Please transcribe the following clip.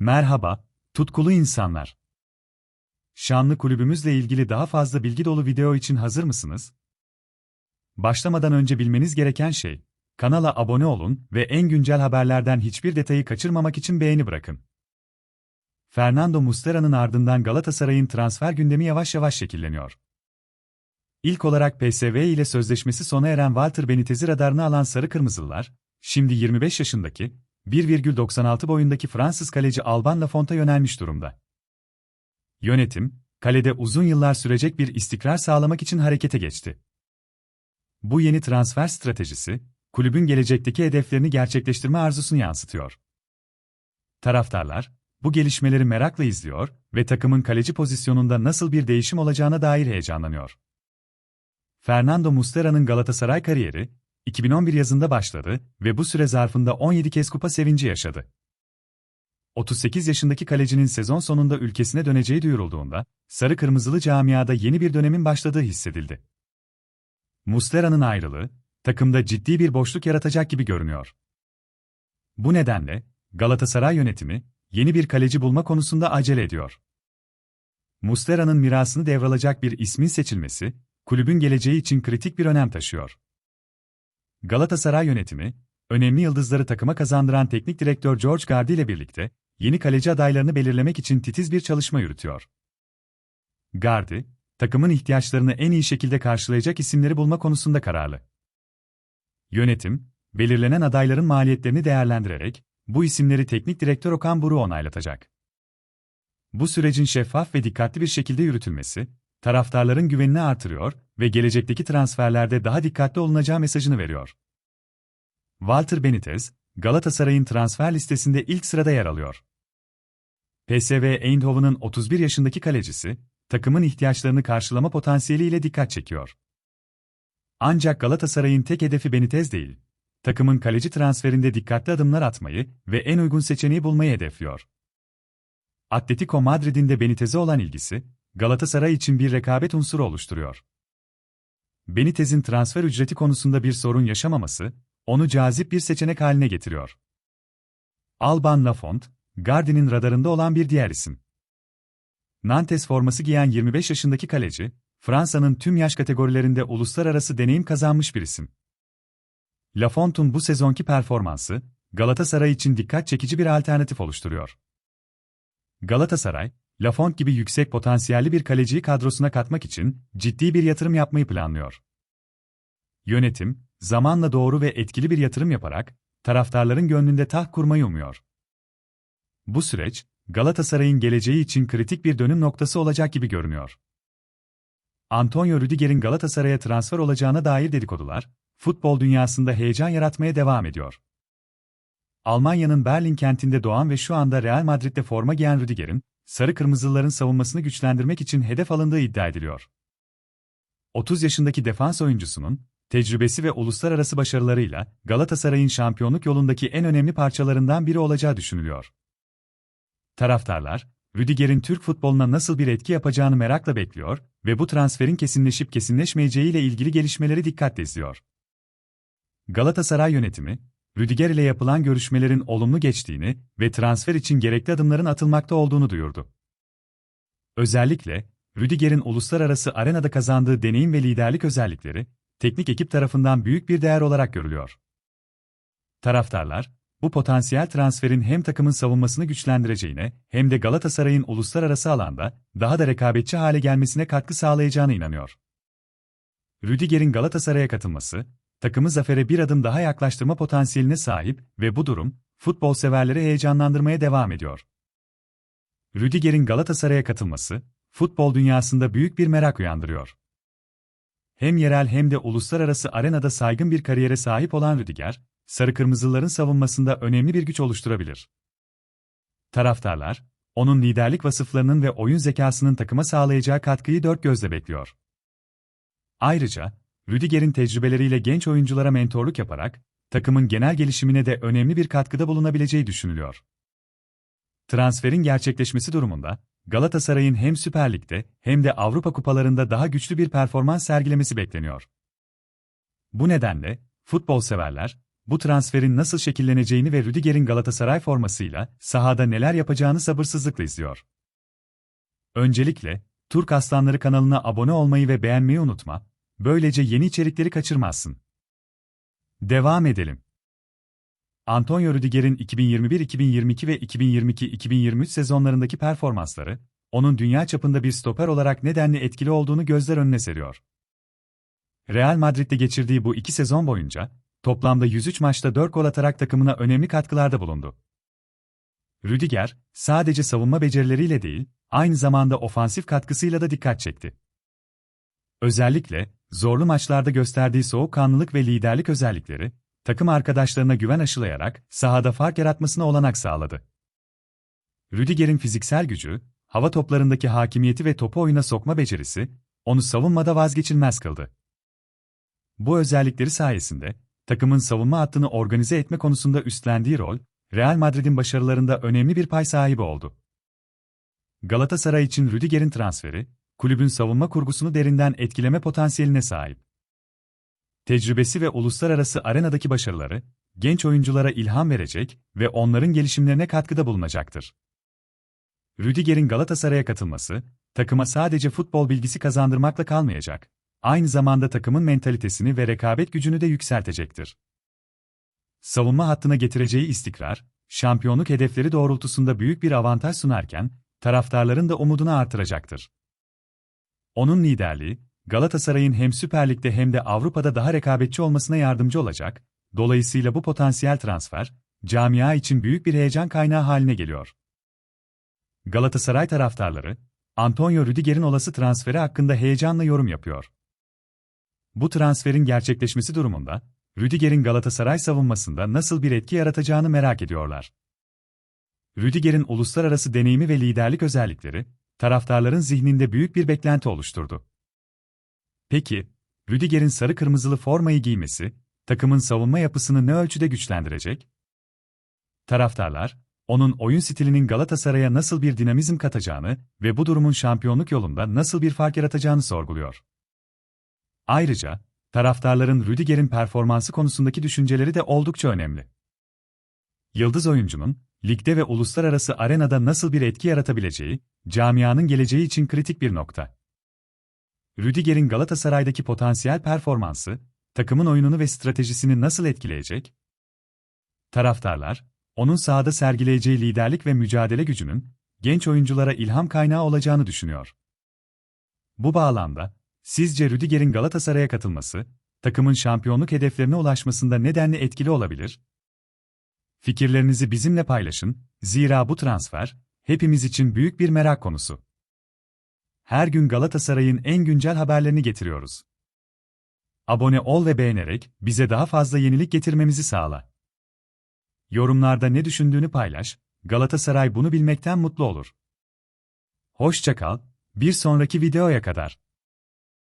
Merhaba, tutkulu insanlar. Şanlı kulübümüzle ilgili daha fazla bilgi dolu video için hazır mısınız? Başlamadan önce bilmeniz gereken şey, kanala abone olun ve en güncel haberlerden hiçbir detayı kaçırmamak için beğeni bırakın. Fernando Muslera'nın ardından Galatasaray'ın transfer gündemi yavaş yavaş şekilleniyor. İlk olarak PSV ile sözleşmesi sona eren Walter Benitez'i radarına alan Sarı Kırmızılılar, şimdi 25 yaşındaki, 1,96 boyundaki Fransız kaleci Alban Lafont'a yönelmiş durumda. Yönetim, kalede uzun yıllar sürecek bir istikrar sağlamak için harekete geçti. Bu yeni transfer stratejisi, kulübün gelecekteki hedeflerini gerçekleştirme arzusunu yansıtıyor. Taraftarlar, bu gelişmeleri merakla izliyor ve takımın kaleci pozisyonunda nasıl bir değişim olacağına dair heyecanlanıyor. Fernando Muslera'nın Galatasaray kariyeri, 2011 yazında başladı ve bu süre zarfında 17 kez kupa sevinci yaşadı. 38 yaşındaki kalecinin sezon sonunda ülkesine döneceği duyurulduğunda, sarı kırmızılı camiada yeni bir dönemin başladığı hissedildi. Muslera'nın ayrılığı, takımda ciddi bir boşluk yaratacak gibi görünüyor. Bu nedenle, Galatasaray yönetimi, yeni bir kaleci bulma konusunda acele ediyor. Muslera'nın mirasını devralacak bir ismin seçilmesi, kulübün geleceği için kritik bir önem taşıyor. Galatasaray yönetimi, önemli yıldızları takıma kazandıran teknik direktör George Gardi ile birlikte, yeni kaleci adaylarını belirlemek için titiz bir çalışma yürütüyor. Gardi, takımın ihtiyaçlarını en iyi şekilde karşılayacak isimleri bulma konusunda kararlı. Yönetim, belirlenen adayların maliyetlerini değerlendirerek, bu isimleri teknik direktör Okan Buruk onaylatacak. Bu sürecin şeffaf ve dikkatli bir şekilde yürütülmesi, taraftarların güvenini artırıyor ve gelecekteki transferlerde daha dikkatli olunacağı mesajını veriyor. Walter Benitez, Galatasaray'ın transfer listesinde ilk sırada yer alıyor. PSV Eindhoven'ın 31 yaşındaki kalecisi, takımın ihtiyaçlarını karşılama potansiyeliyle dikkat çekiyor. Ancak Galatasaray'ın tek hedefi Benitez değil, takımın kaleci transferinde dikkatli adımlar atmayı ve en uygun seçeneği bulmayı hedefliyor. Atletico Madrid'in de Benitez'e olan ilgisi, Galatasaray için bir rekabet unsuru oluşturuyor. Benitez'in transfer ücreti konusunda bir sorun yaşamaması, onu cazip bir seçenek haline getiriyor. Alban Lafont, Gardi'nin radarında olan bir diğer isim. Nantes forması giyen 25 yaşındaki kaleci, Fransa'nın tüm yaş kategorilerinde uluslararası deneyim kazanmış bir isim. Lafont'un bu sezonki performansı, Galatasaray için dikkat çekici bir alternatif oluşturuyor. Galatasaray, Lafont gibi yüksek potansiyelli bir kaleciyi kadrosuna katmak için ciddi bir yatırım yapmayı planlıyor. Yönetim, zamanla doğru ve etkili bir yatırım yaparak, taraftarların gönlünde taht kurmayı umuyor. Bu süreç, Galatasaray'ın geleceği için kritik bir dönüm noktası olacak gibi görünüyor. Antonio Rüdiger'in Galatasaray'a transfer olacağına dair dedikodular, futbol dünyasında heyecan yaratmaya devam ediyor. Almanya'nın Berlin kentinde doğan ve şu anda Real Madrid'de forma giyen Rüdiger'in, Sarı Kırmızılıların savunmasını güçlendirmek için hedef alındığı iddia ediliyor. 30 yaşındaki defans oyuncusunun, tecrübesi ve uluslararası başarılarıyla Galatasaray'ın şampiyonluk yolundaki en önemli parçalarından biri olacağı düşünülüyor. Taraftarlar, Rüdiger'in Türk futboluna nasıl bir etki yapacağını merakla bekliyor ve bu transferin kesinleşip kesinleşmeyeceği ile ilgili gelişmeleri dikkatle izliyor. Galatasaray yönetimi, Rüdiger ile yapılan görüşmelerin olumlu geçtiğini ve transfer için gerekli adımların atılmakta olduğunu duyurdu. Özellikle, Rüdiger'in uluslararası arenada kazandığı deneyim ve liderlik özellikleri, teknik ekip tarafından büyük bir değer olarak görülüyor. Taraftarlar, bu potansiyel transferin hem takımın savunmasını güçlendireceğine hem de Galatasaray'ın uluslararası alanda daha da rekabetçi hale gelmesine katkı sağlayacağına inanıyor. Rüdiger'in Galatasaray'a katılması, takımı zafere bir adım daha yaklaştırma potansiyeline sahip ve bu durum, futbol severleri heyecanlandırmaya devam ediyor. Rüdiger'in Galatasaray'a katılması, futbol dünyasında büyük bir merak uyandırıyor. Hem yerel hem de uluslararası arenada saygın bir kariyere sahip olan Rüdiger, Sarı Kırmızıların savunmasında önemli bir güç oluşturabilir. Taraftarlar, onun liderlik vasıflarının ve oyun zekasının takıma sağlayacağı katkıyı dört gözle bekliyor. Ayrıca, Rüdiger'in tecrübeleriyle genç oyunculara mentorluk yaparak, takımın genel gelişimine de önemli bir katkıda bulunabileceği düşünülüyor. Transferin gerçekleşmesi durumunda, Galatasaray'ın hem Süper Lig'de hem de Avrupa kupalarında daha güçlü bir performans sergilemesi bekleniyor. Bu nedenle, futbol severler, bu transferin nasıl şekilleneceğini ve Rüdiger'in Galatasaray formasıyla sahada neler yapacağını sabırsızlıkla izliyor. Öncelikle, Türk Aslanları kanalına abone olmayı ve beğenmeyi unutma, böylece yeni içerikleri kaçırmazsın. Devam edelim. Antonio Rüdiger'in 2021-2022 ve 2022-2023 sezonlarındaki performansları, onun dünya çapında bir stoper olarak nedenli etkili olduğunu gözler önüne seriyor. Real Madrid'de geçirdiği bu iki sezon boyunca, toplamda 103 maçta 4 gol atarak takımına önemli katkılarda bulundu. Rüdiger, sadece savunma becerileriyle değil, aynı zamanda ofansif katkısıyla da dikkat çekti. Özellikle, zorlu maçlarda gösterdiği soğukkanlılık ve liderlik özellikleri, takım arkadaşlarına güven aşılayarak sahada fark yaratmasına olanak sağladı. Rüdiger'in fiziksel gücü, hava toplarındaki hakimiyeti ve topu oyuna sokma becerisi, onu savunmada vazgeçilmez kıldı. Bu özellikleri sayesinde, takımın savunma hattını organize etme konusunda üstlendiği rol, Real Madrid'in başarılarında önemli bir pay sahibi oldu. Galatasaray için Rüdiger'in transferi, kulübün savunma kurgusunu derinden etkileme potansiyeline sahip. Tecrübesi ve uluslararası arenadaki başarıları, genç oyunculara ilham verecek ve onların gelişimlerine katkıda bulunacaktır. Rüdiger'in Galatasaray'a katılması, takıma sadece futbol bilgisi kazandırmakla kalmayacak, aynı zamanda takımın mentalitesini ve rekabet gücünü de yükseltecektir. Savunma hattına getireceği istikrar, şampiyonluk hedefleri doğrultusunda büyük bir avantaj sunarken, taraftarların da umudunu artıracaktır. Onun liderliği, Galatasaray'ın hem Süper Lig'de hem de Avrupa'da daha rekabetçi olmasına yardımcı olacak, dolayısıyla bu potansiyel transfer, camia için büyük bir heyecan kaynağı haline geliyor. Galatasaray taraftarları, Antonio Rüdiger'in olası transferi hakkında heyecanla yorum yapıyor. Bu transferin gerçekleşmesi durumunda, Rüdiger'in Galatasaray savunmasında nasıl bir etki yaratacağını merak ediyorlar. Rüdiger'in uluslararası deneyimi ve liderlik özellikleri, taraftarların zihninde büyük bir beklenti oluşturdu. Peki, Rüdiger'in sarı kırmızılı formayı giymesi, takımın savunma yapısını ne ölçüde güçlendirecek? Taraftarlar, onun oyun stilinin Galatasaray'a nasıl bir dinamizm katacağını ve bu durumun şampiyonluk yolunda nasıl bir fark yaratacağını sorguluyor. Ayrıca, taraftarların Rüdiger'in performansı konusundaki düşünceleri de oldukça önemli. Yıldız oyuncunun, ligde ve uluslararası arenada nasıl bir etki yaratabileceği, camianın geleceği için kritik bir nokta. Rüdiger'in Galatasaray'daki potansiyel performansı, takımın oyununu ve stratejisini nasıl etkileyecek? Taraftarlar, onun sahada sergileyeceği liderlik ve mücadele gücünün, genç oyunculara ilham kaynağı olacağını düşünüyor. Bu bağlamda, sizce Rüdiger'in Galatasaray'a katılması, takımın şampiyonluk hedeflerine ulaşmasında nedenli etkili olabilir? Fikirlerinizi bizimle paylaşın, zira bu transfer, hepimiz için büyük bir merak konusu. Her gün Galatasaray'ın en güncel haberlerini getiriyoruz. Abone ol ve beğenerek bize daha fazla yenilik getirmemizi sağla. Yorumlarda ne düşündüğünü paylaş, Galatasaray bunu bilmekten mutlu olur. Hoşçakal, bir sonraki videoya kadar.